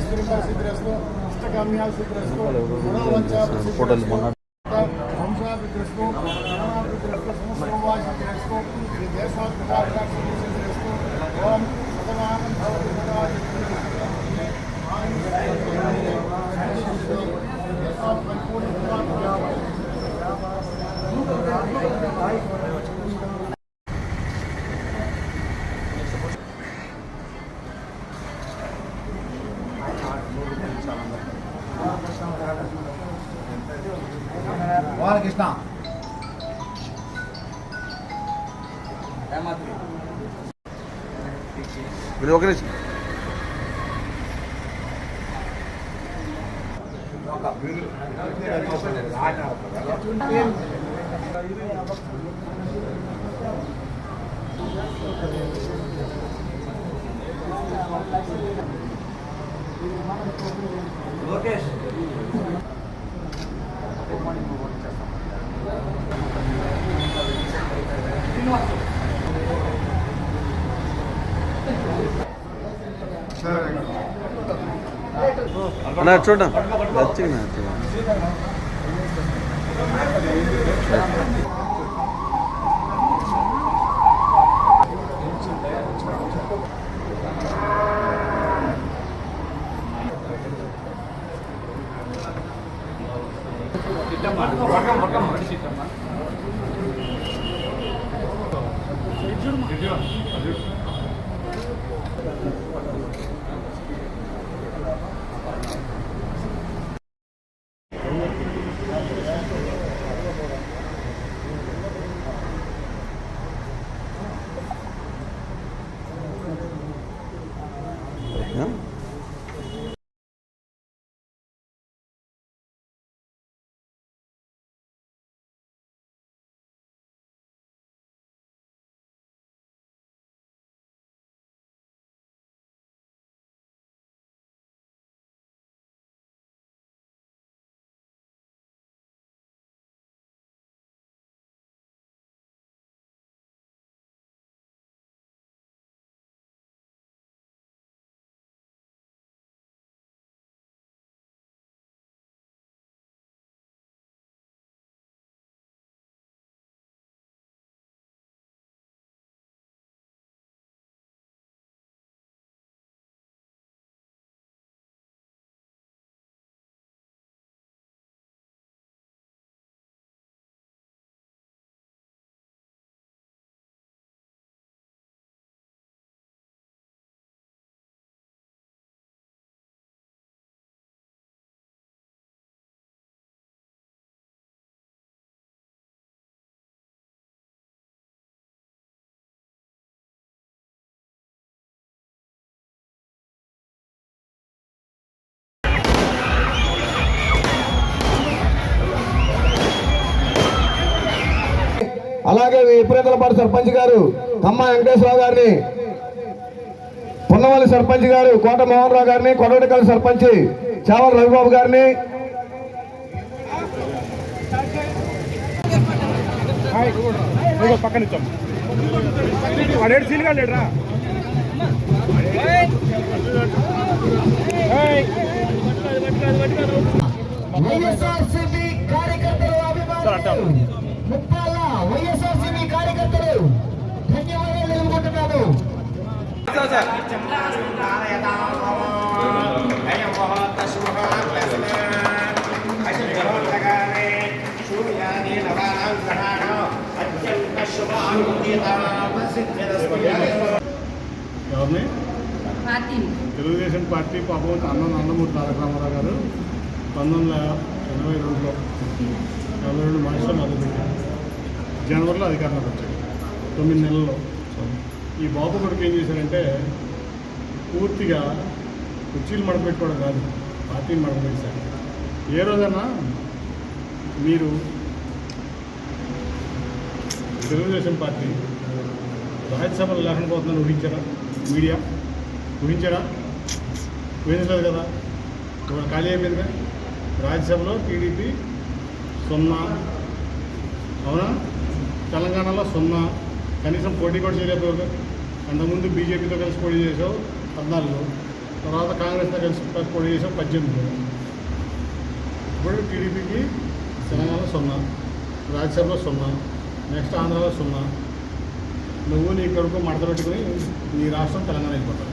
ಸಿಕ್ಕರೆ ಅಷ್ಟು ಇಷ್ಟಕಾಮ್ಯಾಗ ಸಿಕ್ಕರೆ ಅಷ್ಟು ಗುಣವಂಚ ಹಂಸಾಭಿಕರಿಸ್ತು ಪ್ರಾಣಾಭಿಕರಿಸ್ತು ಸಂಸ್ಕೃತವಾಗಿ ಸಿಕ್ಕರೆ ಅಷ್ಟು ಈ ದೇಶವನ್ನು బాలకృష్ణ. ఒక లోకేష్. అన్న చూడండి. నచ్చింది అలాగే విపరీతలపాటి సర్పంచ్ గారు కమ్మ వెంకటేశ్వరరావు గారిని పున్నవల్లి సర్పంచ్ గారు కోట మోహన్ రావు గారిని కొడవటికల్ సర్పంచ్ చావల రవిబాబు గారిని. పక్కన వైఎస్ఆర్సీపీ కార్యకర్తలు అభిమానులు. ముప్పాల వైఎస్ఆర్సీపీ కార్యకర్తలు ధన్యవాదాలు తెలుపుకుంటున్నాను. తెలుగుదేశం పార్టీ పాపం అన్నం నందమూరి తారక రామారావు గారు పంతొమ్మిది వందల ఎనభై రెండులో ఎనభై రెండు మార్చిలో మొదలుపెట్టారు జనవరిలో అధికారంలోకి వచ్చాడు తొమ్మిది నెలల్లో. ఈ బాబు కొడుకు ఏం చేశారంటే పూర్తిగా కుర్చీలు మడపెట్టుకోవడం కాదు పార్టీని మడపెట్టారు ఏ రోజైనా మీరు తెలుగుదేశం పార్టీ రాజ్యసభలో లేకుండా పోతుందని ఊహించారా? మీడియా? ఊహించారా? ఊహించలేదు కదా? ఇవాళ ఖాళీ అయిపోయిందిగా? రాజ్యసభలో టీడీపీ సున్నా. అవునా? తెలంగాణలో సున్నా. కనీసం పోటీ కూడా చేయలేకపోయారు అంతకుముందు బీజేపీతో కలిసి పోటీ చేసావు పద్నాలుగు తర్వాత కాంగ్రెస్తో కలిసి పోటీ చేసావు పద్దెనిమిది ఇప్పుడు టీడీపీకి తెలంగాణలో సున్నా రాజ్యసభలో సున్నా నెక్స్ట్ ఆంధ్రాలో సున్నా. నువ్వు నీ కొడుకు మడత పెట్టుకుని నీ రాష్ట్రం తెలంగాణ వెళ్ళిపోతావు